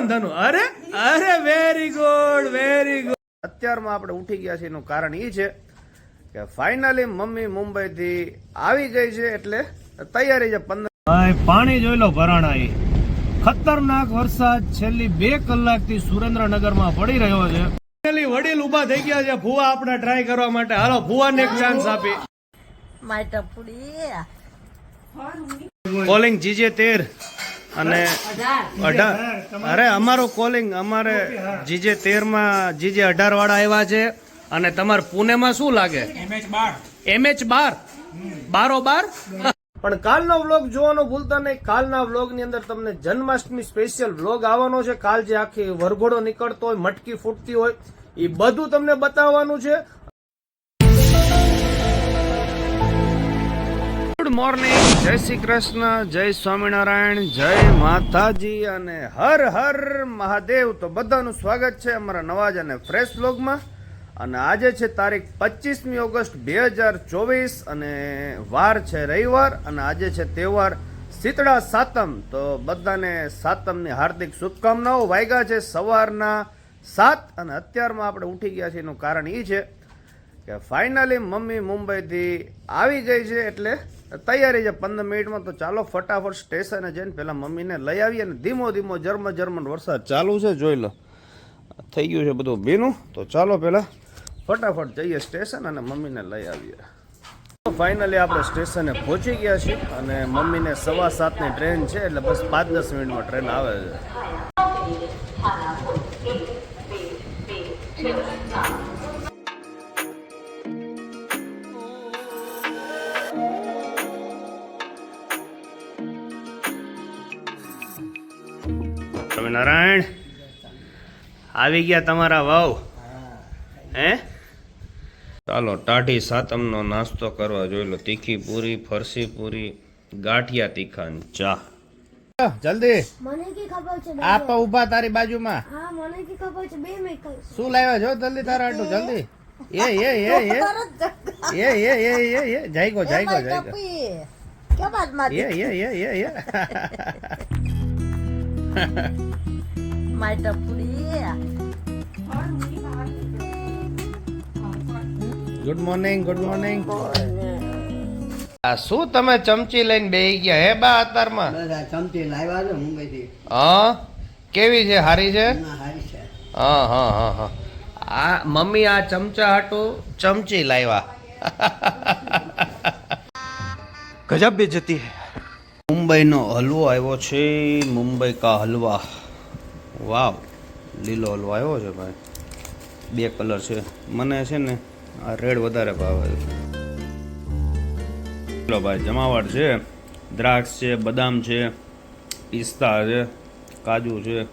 ધનુ અરે અરે very good very good અત્યારમાં આપણે ઉઠી ગયા છે એનું કારણ એ છે કે ફાઇનલી મમ્મી મુંબઈ થી આવી ગઈ છે એટલે તૈયારી છે પંદર પાણી જોઈ લો ભરાણા ખતરનાક વરસાદ છેલ્લી બે કલાકથી સુરેન્દ્રનગરમાં પડી રહ્યો છે. ફાઇનલી વડીલ ઊભા થઈ ગયા છે ફુવા આપણે ટ્રાય કરવા માટે. હાલો ફુવાને એક ચાન્સ આપી. માય ટપુડી. કોલિંગ જીજે તેર. અને અઢાર. અરે અમારું કોલિંગ અમારે જીજે તેરમાં જીજે અઢાર વાળા આવ્યા છે અને તમારે પુણેમાં શું લાગે? એમએચ બાર. બારો? બાર પણ કાલનો વ્લોગ જોવાનો ભૂલતા નહીં. કાલના વ્લોગની અંદર તમને જન્માષ્ટમી સ્પેશિયલ વ્લોગ આવવાનો છે. કાલ જે આખી વરઘોડો નીકળતો હોય મટકી ફૂટતી હોય એ બધું તમને બતાવવાનું છે. ગુડ મોર્નિંગ, જય શ્રી કૃષ્ણ, જય સ્વામિનારાયણ, જય માતાજી અને હર હર મહાદેવ. તો બધાનું સ્વાગત છે અમારા નવાજ અને ફ્રેશ બ્લોગમાં અને આજે છે તારીખ પચીસમી ઓગસ્ટ બે હજાર ચોવીસ અને વાર છે રવિવાર અને આજે છે તહેવાર શીતળા સાતમ. તો બધાને સાતમની હાર્દિક શુભકામનાઓ. વાગ્યા છે સવારના સાત અને અત્યારમાં આપણે ઉઠી ગયા છીએ. એનું કારણ એ છે કે ફાઇનલી મમ્મી મુંબઈથી આવી ગઈ છે એટલે તૈયારી છે પંદર મિનિટમાં તો ચાલો ફટાફટ સ્ટેશને જઈને પહેલાં મમ્મીને લઈ આવીએ અને ધીમો ધીમો જર્મ જર્મન વરસાદ ચાલુ છે, જોઈ લો. થઈ ગયું છે બધું ભીનું. તો ચાલો પહેલાં ફટાફટ જઈએ સ્ટેશન અને મમ્મીને લઈ આવીએ. ફાઇનલી આપણે સ્ટેશને પહોંચી ગયા છીએ અને મમ્મીને સવા સાતની ટ્રેન છે, એટલે બસ પાંચ દસ મિનિટમાં ટ્રેન આવે છે. નારાયણ આવી ગયા તમારા વાવ? હે? ચાલો ટાઢી સાતમનો નાસ્તો કરવા જોઈ લો. તીખી પૂરી ફરસી પૂરી ગાંઠિયા તીખા ચા. જલ્દી. આપો ઊભા તારી બાજુમાં. શું લાવ્યો? જો જલ્દી તારા આટલું જલ્દી. એ એ એ એ. એ એ એ એ એ. જાયગો જાયગો જાયગો. એ એ એ એ એ. Malta pulia. Good morning good morning આ શું તમે ચમચી લઈને બેહી ગયા હે બા અતારમાં? ચમચી લાવ્યા છે મુંબઈ હા? કેવી છે? હારી છે? હારી છે. હા હા હા હા. આ મમ્મી આ ચમચા હાટું ચમચી લાવ્યા. ગજબ બેજતી હે. મુંબઈનો હલવો આવ્યો છે મુંબઈ કા હલવા. વાવ લીલો હલવો આવ્યો છે ભાઈ. બે કલર છે. મને છે ને આ રેડ વધારે ભાવે છે. ચલો ભાઈ જમાવટ છે. દ્રાક્ષ છે બદામ છે પિસ્તા છે કાજુ છે.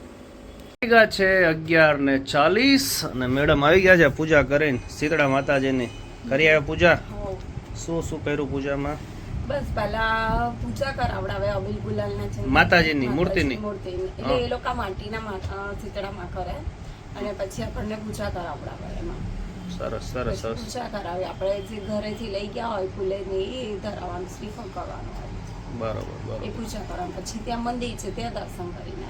ગયા છે અગિયાર ને ચાલીસ અને મેડમ આવી ગયા છે પૂજા કરીને. શીતળા માતાજીની. કરી આવ્યા પૂજા? શું શું કર્યું પૂજામાં? બસ પહેલા પૂજા કરાવડાવે અબિલ ગુલાલના છે માતાજીની, મૂર્તિની? મૂર્તિની. એટલે એ લોકો માટીના શીતળામાં કરે. અને પછી આપણને પૂજા કરાવડાવે એમાં. સરસ સરસ પછી સરસ. પૂજા કરાવે આપણે જે ઘરેથી લઈ ગયા હોય ફૂલે ને એ ધરાવવાનું શ્રીફળ કરવાનું હોય. બરોબર એ પૂજા કરવાનું પછી ત્યાં મંદિર છે ત્યાં દર્શન કરીને.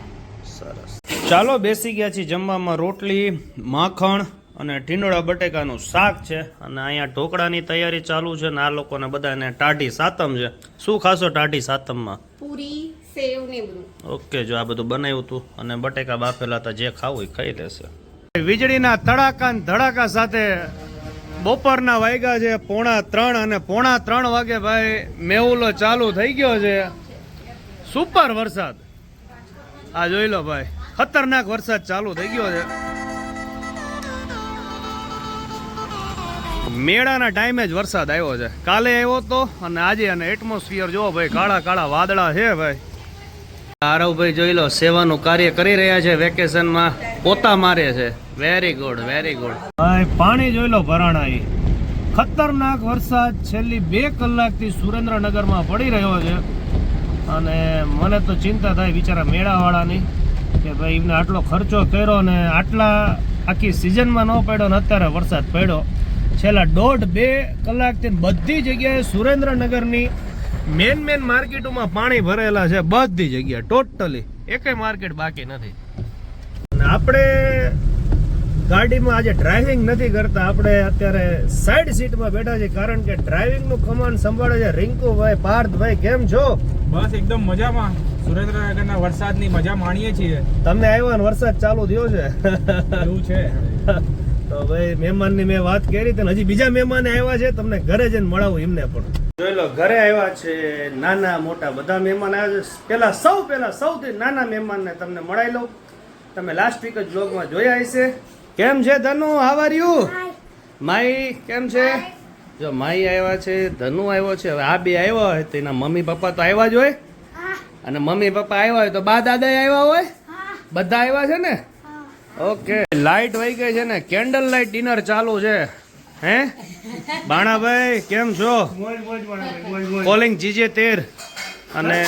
સરસ. ચાલો બેસી ગયા છીએ જમવામાં. રોટલી માખણ અને ઢીંડોળા બટેકાનું શાક છે અને અહીંયા ઢોકળાની તૈયારી ચાલુ છે ને આ લોકોને બધાને ટાઢી સાતમ છે. શું ખાશો ટાઢી સાતમમાં? પૂરી સેવ ને બધું ઓકે જો આ બધું બનાવ્યું હતું અને બટેકા બાફેલા હતા જે ખાવું એ ખાઈ લેશે. વીજળીના તડાકા ધડાકા સાથે બપોરના વાગ્યા છે પોણા ત્રણ અને પોણા ત્રણ વાગે ભાઈ મેહુલો ચાલુ થઈ ગયો છે. સુપર વરસાદ. આ જોઈ લો ભાઈ ખતરનાક વરસાદ ચાલુ થઈ ગયો છે. મેળાના ટાઈમે જ વરસાદ આવ્યો છે. કાલે આવ્યો તો અને આજે અને એટમોસ્ફિયર જો ભાઈ, કાળા કાળા વાદળા છે ભાઈ. આરવભાઈ જોઈ લો, સેવાનું કાર્ય કરી રહ્યા છે, વેકેશનમાં પોતા મારે છે. વેરી ગુડ વેરી ગુડ ભાઈ, પાણી જોઈ લો ભરાણા ખતરનાક વરસાદ છેલ્લી બે કલાકથી સુરેન્દ્રનગરમાં પડી રહ્યો છે. અને મને તો ચિંતા થાય બિચારા મેળાવાળાની કે ભાઈ, એમને આટલો ખર્ચો કર્યો ને આટલા આખી સિઝનમાં ન પડ્યો ને અત્યારે વરસાદ પડ્યો. છેલ્લા દોઢ બે કલાકથી બધી જગ્યાએ સુરેન્દ્રનગરની મેન મેન માર્કેટોમાં પાણી ભરેલા છે. બધી જગ્યાએ ટોટલી એકય માર્કેટ બાકી નથી. આપણે ગાડીમાં આજે ડ્રાઇવિંગ નથી કરતા. આપણે અત્યારે સાઈડ સીટમાં બેઠા છીએ કારણ કે ડ્રાઇવિંગનું કમાન સંભાળે છે. રિંકુભાઈ પાર્થભાઈ કેમ છો? બસ એકદમ મજામાં. સુરેન્દ્રનગરના વરસાદની મજા માણીએ છીએ. તમને આવ્યો વરસાદ ચાલુ થયો છે? એવું છે. તો ભાઈ મહેમાનની મેં વાત કરી તો હજી બીજા મહેમાન આવ્યા છે તમને ઘરે જઈને મળાવું એમને પણ. જોઈ લો ઘરે આવ્યા છે નાના મોટા બધા મહેમાન આવ્યા છે. પેલા સૌ પેલા સૌથી નાના મહેમાનને તમને મળાઈ લઉં. તમે લાસ્ટ વીક જ બ્લોગમાં જોયા હશે. કેમ છે ધનુ? હાવ આર યુ માઈ કેમ છે? જો માઈ આવ્યા છે ધનુ આવ્યો છે. હવે આ બે આવ્યા હોય તો એના મમ્મી પપ્પા તો આવ્યા જ હોય. અને મમ્મી પપ્પા આવ્યા હોય તો બા દાદા આવ્યા હોય? બધા આવ્યા છે ને? ઓકે. લાઈટ વહી ગઈ છે ને. કેન્ડલ લાઈટ ડિનર ચાલુ છે. હે? બાણાભાઈ કેમ છો? કોલિંગ જીજે તેર. અને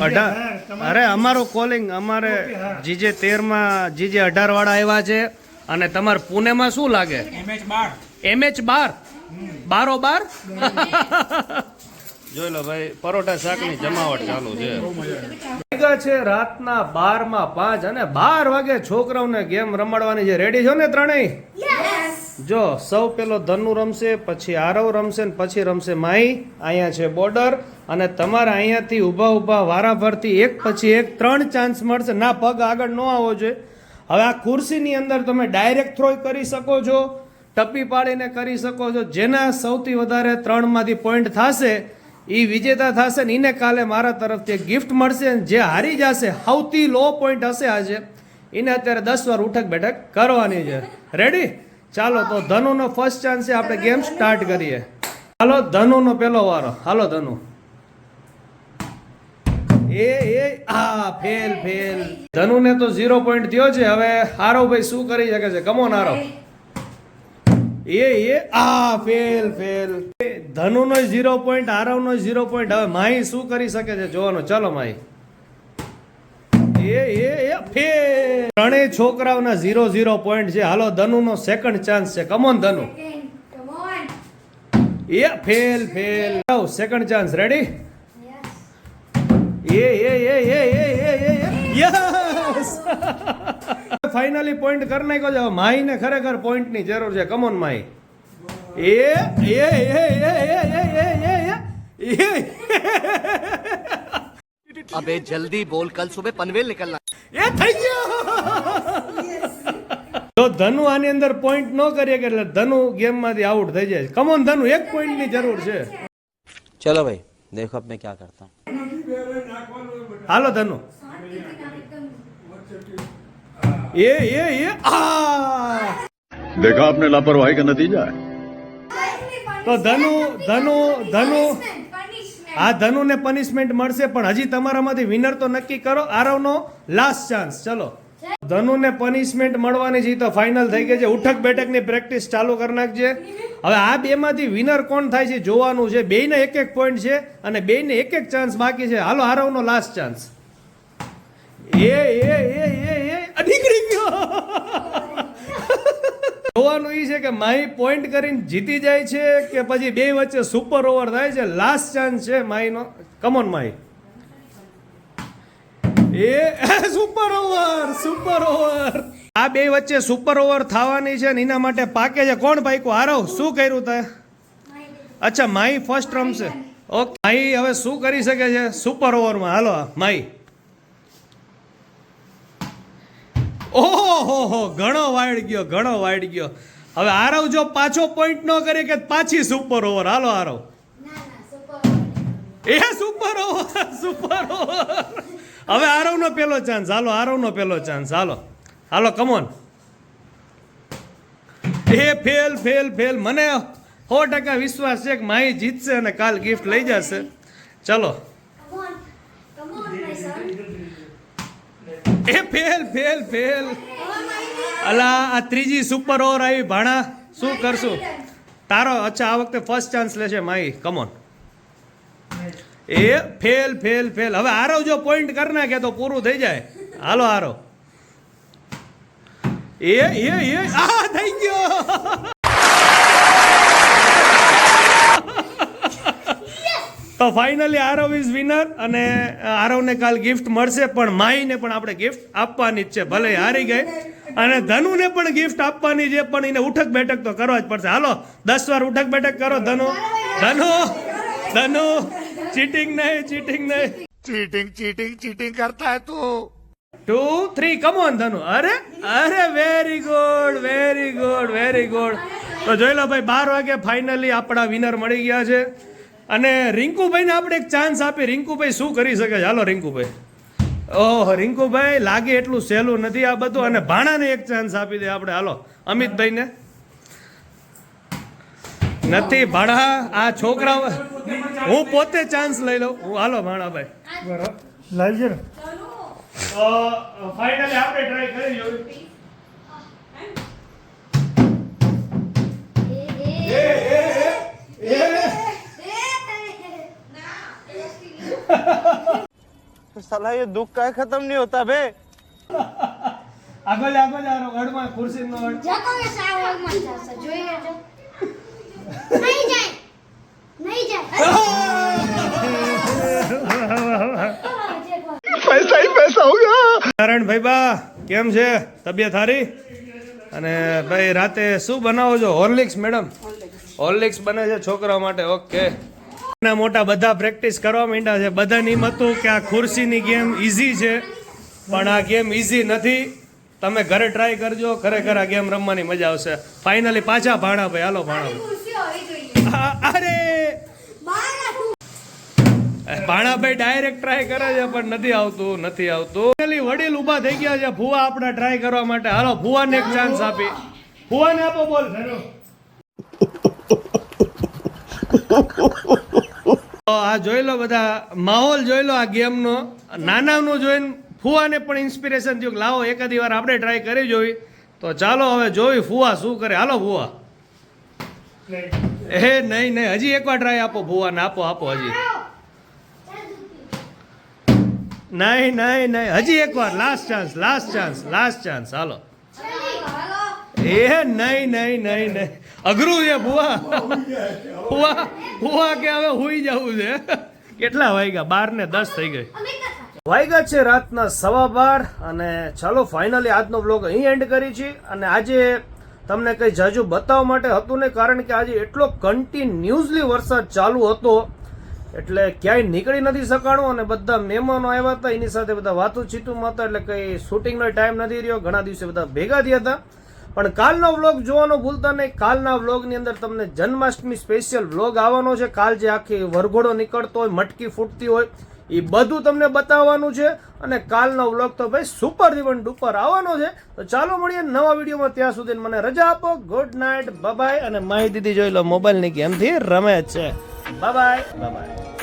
અઢાર. અરે અમારું કોલિંગ અમારે જીજે તેરમાં જીજે અઢાર વાળા આવ્યા છે. અને તમારે પુણેમાં શું લાગે? એમએચ બાર. એમએચ બાર? બારો બાર જોઈ લો ભાઈ પરોઠા શાકની જમાવટ ચાલુ છે. છે રાતના બારમાં પાંચ અને બાર વાગે છોકરાઓને ગેમ રમાડવાની છે. રેડી છો ને ત્રણેય? જો સૌ પેલો ધનુ રમશે પછી આરવ રમશે ને પછી રમશે માઈ અહીંયા છે બોર્ડર અને તમારે અહીંયાથી ઊભા ઊભા વારાફરતી એક પછી એક ત્રણ ચાન્સ મળશે. ના પગ આગળ ન આવવો જોઈએ. હવે આ ખુરશીની અંદર તમે ડાયરેક્ટ થ્રો કરી શકો છો ટપ્પી પાડીને કરી શકો છો. જેના સૌથી વધારે ત્રણમાંથી પોઈન્ટ થશે એ વિજેતા થશે ને એને કાલે મારા તરફથી એક ગિફ્ટ મળશે અને જે હારી જશે. સૌથી લો પોઈન્ટ હશે આજે એને અત્યારે દસ વાર ઉઠક બેઠક કરવાની છે. રેડી ચાલો, તો ધનુનો ફર્સ્ટ ચાન્સ છે, આપણે ગેમ સ્ટાર્ટ કરીએ. હાલો, ધનુનો પેલો વારો. હાલો, ધનુ. એ એ, આ ફેલ ફેલ ધનુને તો ઝીરો પોઈન્ટ થયો છે. હવે આરવ ભાઈ શું કરી શકે છે? કમો આરવ એ એ આ ફેલ ફેલ ધનુનો ઝીરો પોઈન્ટ આરવનો ઝીરો પોઈન્ટ હવે માહી શું કરી શકે છે? જોવાનો. ચાલો માહી. એ એ એ ફેલ ત્રણેય છોકરાઓના ઝીરો ઝીરો પોઈન્ટ છે. હાલો ધનુનો સેકન્ડ ચાન્સ છે. Come on Dhanu. A fail fail second chance ready એ એ એ એ એ એ એ યસ બસ. ફાઇનલી પોઈન્ટ કરી નાખ્યો છે. માહીને ખરેખર પોઈન્ટની જરૂર છે. કમોન માહી. એ એ એ એ એ એ એ એ એ અબે જલ્દી બોલ કલ સુબહ પનવેલ નીકળના એ થઈ ગયો. તો ધનુ આની અંદર પોઈન્ટ ન કરીએ કે એટલે ધનુ ગેમમાંથી આઉટ થઈ જાય. કમોન ધનુ એક પોઈન્ટની જરૂર છે. ચલો ભાઈ દેખો અબ મેં ક્યાં કરતા હાલો ધનુ. એ એ એ આ देखा आपने लापरवाही का नतीजा है તો ધનુ ધનુ ધનુ આ ધનુને પનિશમેન્ટ મળશે પણ હજી તમારામાંથી વિનર તો નક્કી કરો આરવનો લાસ્ટ ચાન્સ ચલો ધનુને પનિશમેન્ટ મળવાની છે ઈ તો ફાઇનલ થઈ ગઈ છે ઉઠક બેઠકની પ્રેક્ટિસ ચાલુ કરી નાખજે હવે આ બેમાંથી વિનર કોણ થાય છે જોવાનું છે બેયને એક એક પોઈન્ટ છે અને બેયને એક એક ચાન્સ બાકી છે હાલો આરવનો લાસ્ટ ચાન્સ એ એ એ એ એ આ નીકળી ગયો. જોવાનું એ છે કે માહી પોઈન્ટ કરીને જીતી જાય છે કે પછી બે વચ્ચે સુપર ઓવર થાય છે? લાસ્ટ ચાન્સ છે માહીનો. Come on Mahi. A super over super over આ બે વચ્ચે સુપર ઓવર થવાની છે ને એના માટે પાકે છે. કોણ પાક્યું? હારવ શું કર્યું તે? અચ્છા માહી ફર્સ્ટ રમશે. ઓકે માહી હવે શું કરી શકે છે? સુપર ઓવરમાં હાલો માહી. ઓહો હો ઘણો વાઈડ ગયો ઘણો વાઈડ ગયો. હવે આરવ જો પાછો પોઈન્ટ ન કરે કે પાછી સુપર ઓવર હાલો આરવ એ સુપર ઓવર સુપર ઓવર હવે આરવનો પેલો ચાન્સ હાલો આરવનો પેલો ચાન્સ હાલો. હાલો કમોન એ ફેલ ફેલ ફેલ મને સો ટકા વિશ્વાસ છે કે માહી જીતશે અને કાલ ગિફ્ટ લઈ જશે. ચલો. એ ફેલ ફેલ ફેલ. અલા, આ ત્રીજી સુપર ઓવર આવી. ભાણા, શું કરશું? તારો અચ્છા, આ વખતે ફર્સ્ટ ચાન્સ લેશે માઈ. કમોન એ ફેલ ફેલ ફેલ. હવે હારો જો પોઈન્ટ કર નાખે તો પૂરું થઈ જાય. હાલો, હારો. એ એ એ. આ થઈ ગયો. તો ફાઇનલી આરવ ઇઝ વિનર અને આરવને કાલ ગિફ્ટ મળશે પણ માઈને પણ આપણે ગિફ્ટ આપવાની જ છે. ભલે હારી ગઈ અને ધનુને પણ ગિફ્ટ આપવાની છે પણ એને ઉઠક બેઠક તો કરવા જ પડશે. હાલો દસ વાર ઉઠક બેઠક કરો ધનુ. ધનુ ધનુ. ચીટિંગ નહીં ચીટિંગ નહીં. ચીટિંગ ચીટિંગ ચીટિંગ કરતા હે તું. Two three come on Dhanu. અરે અરે very good very good very good તો જોઈ લો ભાઈ બાર વાગે ફાઇનલી આપણા વિનર મળી ગયા છે. અને રિંકુભાઈને આપણે એક ચાન્સ આપી. રિંકુભાઈ શું કરી શકે? છે હાલો રિંકુભાઈ. ઓહો રિંકુભાઈ લાગે એટલું સહેલું નથી આ બધું અને ભાણાને એક ચાન્સ આપી દે આપણે. હાલો અમિતભાઈને. નથી ભાણા આ છોકરા હું પોતે ચાન્સ લઈ લઉં. હું હાલો ભાણાભાઈ. લાવજો ને ફાઇનલી આપણે ટ્રાય કરી જોયું. साला ये दुख का खत्म नहीं होता बे આગળ આગળ આરો ગઢમાં ખુરશી નો ગઢ જતો ને સાવરમાં જશે જોઈ લેજો નહીં જાય નહીં જાય पैसा ही पैसा होगा નારાયણ ભાઈ બા કેમ છે તબિયત સારી અને ભાઈ રાતે શું બનાવો છો હોર્લિક્સ મેડમ હોર્લિક્સ બને છે છોકરાઓ માટે ઓકે નાના મોટા બધા પ્રેક્ટિસ કરવા માંડ્યા છે. બધાને એમ હતું કે આ ખુરશીની ગેમ ઇઝી છે. પણ આ ગેમ ઇઝી નથી. તમે ઘરે ટ્રાય કરજો. ખરેખર આ ગેમ રમવાની મજા આવશે. ફાઇનલી પાછા ભાણા ભાઈ હાલો ભાણા અરે! ભાણાભાઈ ડાયરેક્ટ ટ્રાય કરે છે, પણ નથી આવતું નથી આવતું. પેલી વડીલ ઊભા થઈ ગયા છે. ફુવા આપણા ટ્રાય કરવા માટે. હાલો ફુવાને એક ચાન્સ આપી. ફુવાને આપો બોલ આ જોઈ લો બધા માહોલ જોઈ લો આ ગેમનો. નાનાનું જોઈને ફુવાને પણ ઇન્સ્પિરેશન થયું કે લાવો એકાદી વાર આપણે ટ્રાય કરી જોઈ. તો ચાલો હવે જોઈ ફુવા શું કરે. હાલો ફુવા. એ નહીં નહીં. હજી એકવાર ટ્રાય આપો ફુવાને. આપો આપો હજી. નહીં નહીં નહીં. હજી એકવાર last chance last chance last chance હાલો. એ નહીં નહીં નહીં નહીં. અઘરું છે, ભુવા. ભુવા ભુવા કે હવે હોઈ જવું છે. કેટલા વાગ્યા? બાર ને દસ થઈ ગઈ. વાગ્યા છે રાતના સવા બાર અને ચાલો ફાઇનલી આજનો બ્લોગ અહીં એન્ડ કરી છે. અને આજે તમને કંઈ જાજુ બતાવવા માટે હતું ને કારણ કે આજે એટલો કન્ટિન્યુઅસલી વરસાદ ચાલુ હતો, એટલે ક્યાંય નીકળી નથી શકાણું. અને બધા મહેમાનો આવ્યા હતા, એની સાથે બધા વાતું ચીતુમાં હતા, એટલે કંઈ શૂટિંગનો ટાઈમ નથી રહ્યો. ઘણા દિવસે બધા ભેગા થયા હતા. પણ કાલનો વ્લોગ જોવાનો ભૂલતા નહીં. કાલના વ્લોગની અંદર તમને જન્માષ્ટમી સ્પેશિયલ વ્લોગ આવવાનો છે. કાલ જે આખી વરઘોડો નીકળતો હોય, મટકી ફૂટતી હોય, એ બધું તમને બતાવવાનું છે. અને કાલનો વ્લોગ તો ભાઈ સુપર જીવન ડુપર આવવાનો છે. તો ચાલો મળીએ નવા વિડીયોમાં. ત્યાં સુધી મને રજા આપો. ગુડ નાઇટ બાય અને માહિતી દીદી જોઈ લો મોબાઈલની ગેમથી રમે છે. Bye bye